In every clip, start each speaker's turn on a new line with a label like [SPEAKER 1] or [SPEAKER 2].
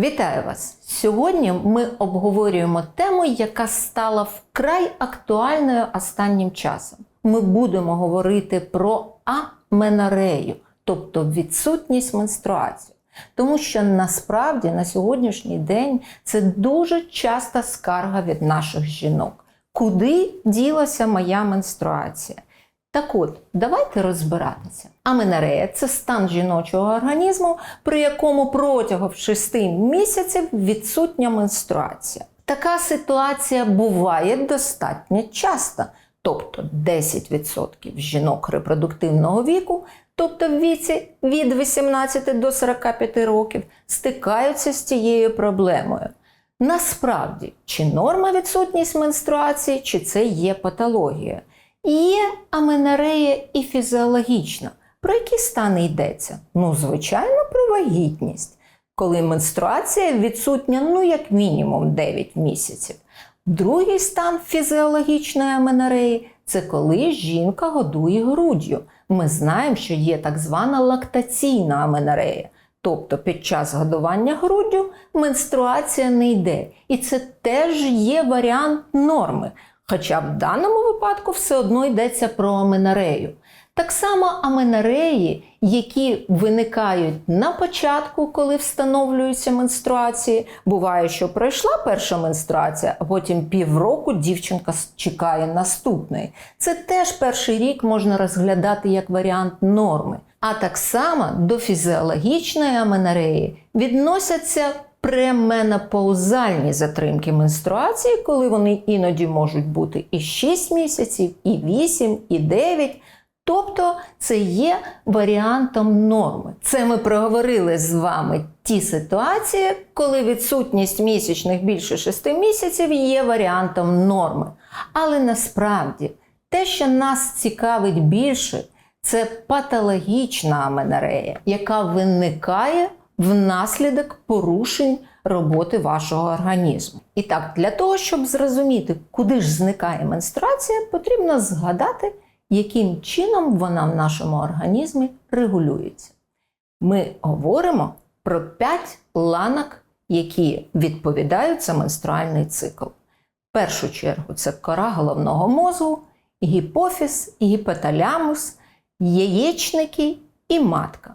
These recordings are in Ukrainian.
[SPEAKER 1] Вітаю вас! Сьогодні ми обговорюємо тему, яка стала вкрай актуальною останнім часом. Ми будемо говорити про аменорею, тобто відсутність менструації. Тому що насправді на сьогоднішній день це дуже часта скарга від наших жінок. Куди ділася моя менструація? Так от, давайте розбиратися. Аменорея – це стан жіночого організму, при якому протягом 6 місяців відсутня менструація. Така ситуація буває достатньо часто, тобто 10% жінок репродуктивного віку, тобто в віці від 18 до 45 років, стикаються з цією проблемою. Насправді, чи норма відсутність менструації, чи це є патологія? Є аменорея і фізіологічна. Про які стани йдеться? Ну, звичайно, про вагітність, коли менструація відсутня, ну, як мінімум 9 місяців. Другий стан фізіологічної аменореї це коли жінка годує груддю. Ми знаємо, що є так звана лактаційна аменорея. Тобто під час годування груддю менструація не йде. І це теж є варіант норми. Хоча в даному випадку все одно йдеться про аменорею. Так само аменореї, які виникають на початку, коли встановлюються менструації. Буває, що пройшла перша менструація, а потім півроку дівчинка чекає наступної. Це теж перший рік можна розглядати як варіант норми. А так само до фізіологічної аменореї відносяться пременопаузальні затримки менструації, коли вони іноді можуть бути і 6 місяців, і 8, і 9. Тобто це є варіантом норми. Це ми проговорили з вами ті ситуації, коли відсутність місячних більше 6 місяців є варіантом норми. Але насправді те, що нас цікавить більше, це патологічна аменорея, яка виникає внаслідок порушень роботи вашого організму. І так, для того, щоб зрозуміти, куди ж зникає менструація, потрібно згадати, яким чином вона в нашому організмі регулюється. Ми говоримо про 5 ланок, які відповідають за менструальний цикл. В першу чергу це кора головного мозку, гіпофіз, гіпоталямус, яєчники і матка.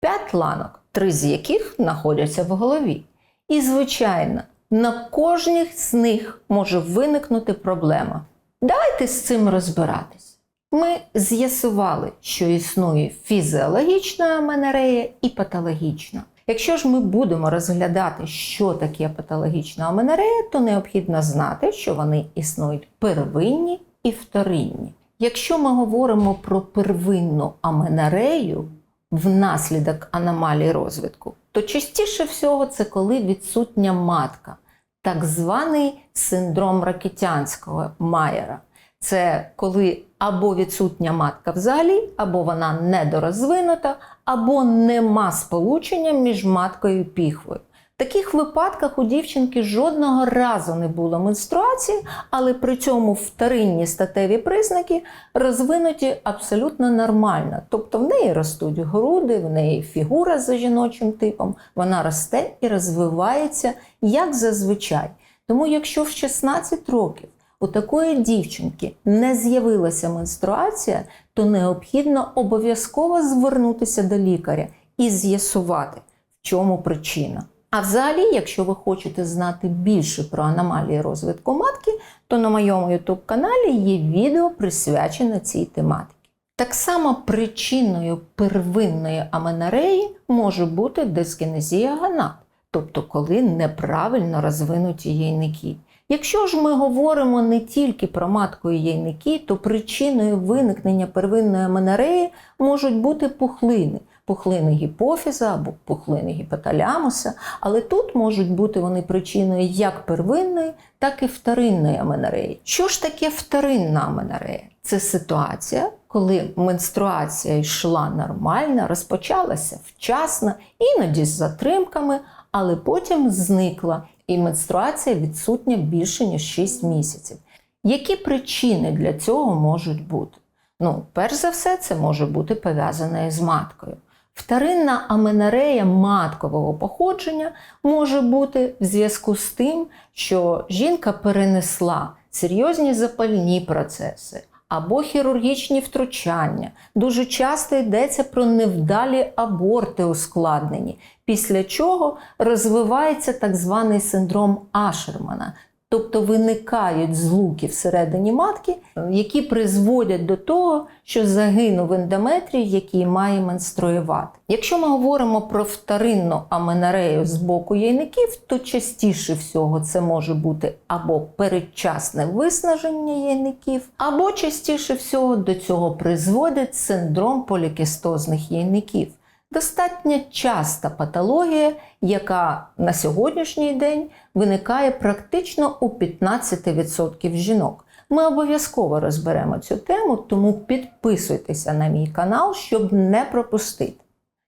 [SPEAKER 1] П'ять ланок, три з яких знаходяться в голові. І, звичайно, на кожній з них може виникнути проблема. Давайте з цим розбиратись. Ми з'ясували, що існує фізіологічна аменорея і патологічна. Якщо ж ми будемо розглядати, що таке патологічна аменорея, то необхідно знати, що вони існують первинні і вторинні. Якщо ми говоримо про первинну аменорею внаслідок аномалій розвитку, то частіше всього це коли відсутня матка, так званий синдром ракетянського Майера. Це коли або відсутня матка взагалі, або вона недорозвинута, або нема сполучення між маткою і піхвою. В таких випадках у дівчинки жодного разу не було менструації, але при цьому вторинні статеві признаки розвинуті абсолютно нормально. Тобто в неї ростуть груди, в неї фігура за жіночим типом, вона росте і розвивається як зазвичай. Тому, якщо в 16 років у такої дівчинки не з'явилася менструація, то необхідно обов'язково звернутися до лікаря і з'ясувати, в чому причина. А взагалі, якщо ви хочете знати більше про аномалії розвитку матки, то на моєму YouTube каналі є відео присвячене цій тематиці. Так само причиною первинної аменореї може бути дискінезія гонад, тобто коли неправильно розвинуті яйники. Якщо ж ми говоримо не тільки про матку і яйники, то причиною виникнення первинної аменореї можуть бути пухлини пухлини гіпофіза або пухлини гіпоталямуса, але тут можуть бути вони причиною як первинної, так і вторинної аменореї. Що ж таке вторинна аменорея? Це ситуація, коли менструація йшла нормально, розпочалася вчасно, іноді з затримками, але потім зникла, і менструація відсутня більше ніж 6 місяців. Які причини для цього можуть бути? Ну, перш за все, це може бути пов'язане з маткою. Вторинна аменорея маткового походження може бути в зв'язку з тим, що жінка перенесла серйозні запальні процеси або хірургічні втручання. Дуже часто йдеться про невдалі аборти ускладнені, після чого розвивається так званий синдром Ашермана. Тобто виникають злуки всередині матки, які призводять до того, що загинув ендометрій, який має менструювати. Якщо ми говоримо про вторинну аменорею з боку яйників, то частіше всього це може бути або передчасне виснаження яйників, або частіше всього до цього призводить синдром полікістозних яйників. Достатньо часта патологія, яка на сьогоднішній день виникає практично у 15% жінок. Ми обов'язково розберемо цю тему, тому підписуйтеся на мій канал, щоб не пропустити.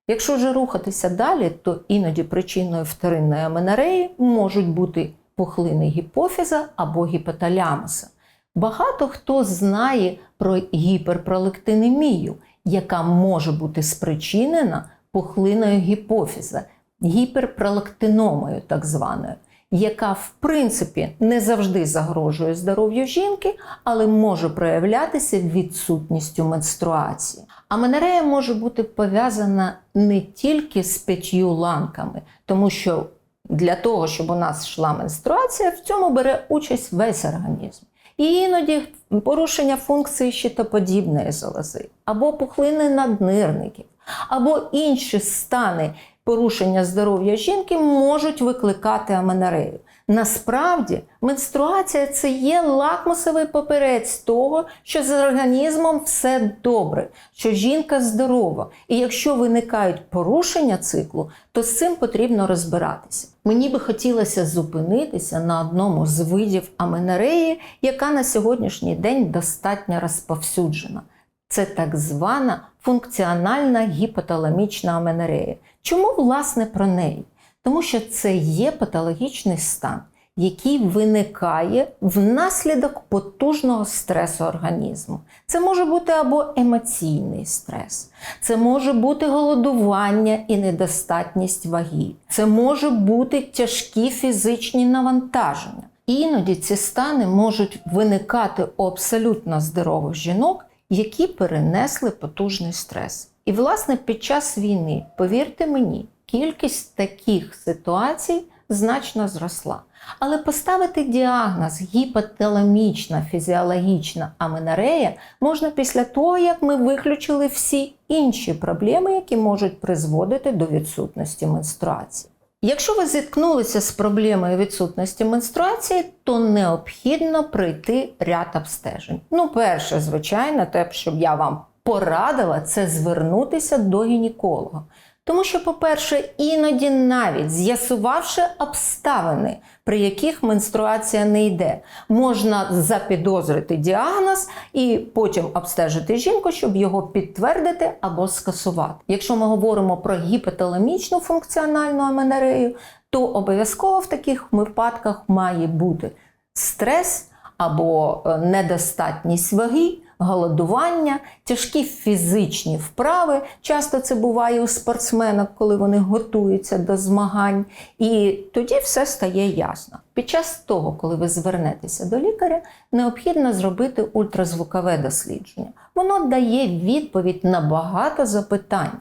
[SPEAKER 1] Якщо ж рухатися далі, то іноді причиною вторинної аменореї можуть бути пухлини гіпофіза або гіпоталямуса. Багато хто знає про гіперпролектинемію, яка може бути спричинена пухлиною гіпофіза, гіперпролактиномою, так званою, яка в принципі не завжди загрожує здоров'ю жінки, але може проявлятися відсутністю менструації. Аменорея може бути пов'язана не тільки з п'ятью ланками, тому що для того, щоб у нас йшла менструація, в цьому бере участь весь організм. І іноді порушення функції щитоподібної залози, або пухлини наднирників, або інші стани порушення здоров'я жінки можуть викликати аменорею. Насправді, менструація це є лакмусовий папірець того, що з організмом все добре, що жінка здорова. І якщо виникають порушення циклу, то з цим потрібно розбиратися. Мені би хотілося зупинитися на одному з видів аменореї, яка на сьогоднішній день достатньо розповсюджена. Це так звана функціональна гіпоталамічна аменорея. Чому власне про неї? Тому що це є патологічний стан, який виникає внаслідок потужного стресу організму. Це може бути або емоційний стрес, це може бути голодування і недостатність ваги, це може бути тяжкі фізичні навантаження. Іноді ці стани можуть виникати у абсолютно здорових жінок, які перенесли потужний стрес. І, власне, під час війни, повірте мені, кількість таких ситуацій значно зросла. Але поставити діагноз гіпоталамічна фізіологічна аменорея можна після того, як ми виключили всі інші проблеми, які можуть призводити до відсутності менструації. Якщо ви зіткнулися з проблемою відсутності менструації, то необхідно пройти ряд обстежень. Ну, перше, звичайно, те, щоб я вам порадила, це звернутися до гінеколога. Тому що, по-перше, іноді навіть з'ясувавши обставини, при яких менструація не йде, можна запідозрити діагноз і потім обстежити жінку, щоб його підтвердити або скасувати. Якщо ми говоримо про гіпоталамічну функціональну аменорею, то обов'язково в таких випадках має бути стрес або е, недостатність ваги голодування, тяжкі фізичні вправи. Часто це буває у спортсменок, коли вони готуються до змагань. І тоді все стає ясно. Під час того, коли ви звернетеся до лікаря, необхідно зробити ультразвукове дослідження. Воно дає відповідь на багато запитань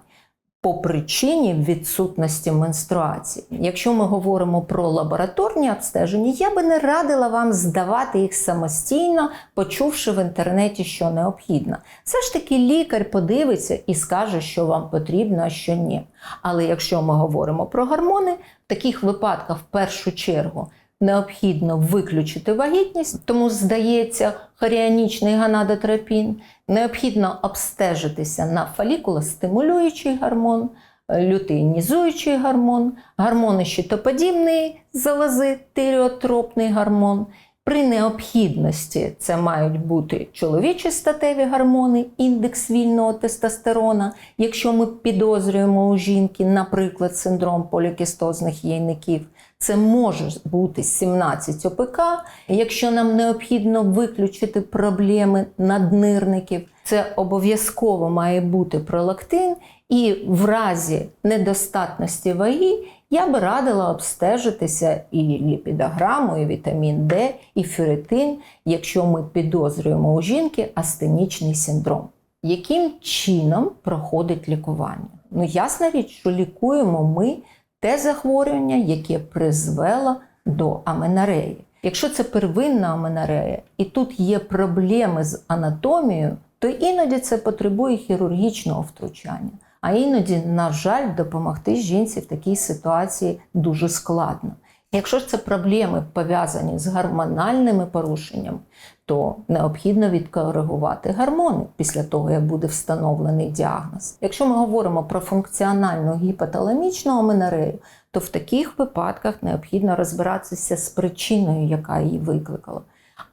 [SPEAKER 1] по причині відсутності менструації. Якщо ми говоримо про лабораторні обстеження, я би не радила вам здавати їх самостійно, почувши в інтернеті, що необхідно. Все ж таки лікар подивиться і скаже, що вам потрібно, а що ні. Але якщо ми говоримо про гормони, в таких випадках в першу чергу. Необхідно виключити вагітність, тому здається хоріанічний ганадотропін. Необхідно обстежитися на фолікулостимулюючий гормон, лютеїнізуючий гормон, гормони щитоподібної залози, тиріотропний гормон. При необхідності це мають бути чоловічі статеві гормони, індекс вільного тестостерона. Якщо ми підозрюємо у жінки, наприклад, синдром полікістозних яйників, це може бути 17 ОПК. Якщо нам необхідно виключити проблеми наднирників, це обов'язково має бути пролактин І в разі недостатності ваги я би радила обстежитися і ліпідограму, і вітамін Д, і ферритин, якщо ми підозрюємо у жінки астенічний синдром. Яким чином проходить лікування? Ну, ясна річ, що лікуємо ми те захворювання, яке призвело до аменореї. Якщо це первинна аменорея, і тут є проблеми з анатомією, то іноді це потребує хірургічного втручання. А іноді, на жаль, допомогти жінці в такій ситуації дуже складно. Якщо ж це проблеми пов'язані з гормональними порушеннями, то необхідно відкоригувати гормони після того, як буде встановлений діагноз. Якщо ми говоримо про функціональну гіпоталамічну аменорею, то в таких випадках необхідно розбиратися з причиною, яка її викликала,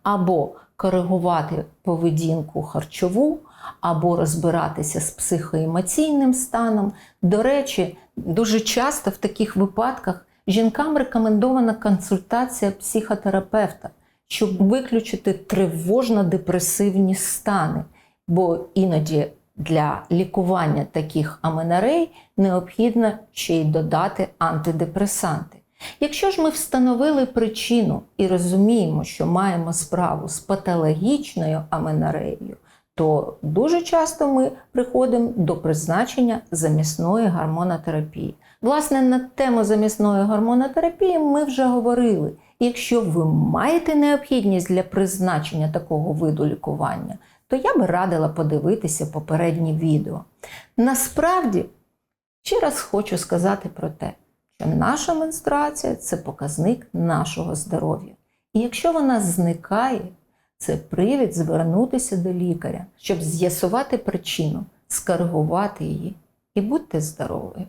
[SPEAKER 1] або коригувати поведінку харчову, або розбиратися з психоемоційним станом. До речі, дуже часто в таких випадках жінкам рекомендована консультація психотерапевта, щоб виключити тривожно-депресивні стани, бо іноді для лікування таких аменорей необхідно ще й додати антидепресанти. Якщо ж ми встановили причину і розуміємо, що маємо справу з патологічною аменореєю, то дуже часто ми приходимо до призначення замісної гормонотерапії. Власне, на тему замісної гормонотерапії ми вже говорили. Якщо ви маєте необхідність для призначення такого виду лікування, то я би радила подивитися попередні відео. Насправді, ще раз хочу сказати про те, що наша менструація це показник нашого здоров'я. І якщо вона зникає, це привід звернутися до лікаря, щоб з'ясувати причину, скоригувати її. І будьте здорові!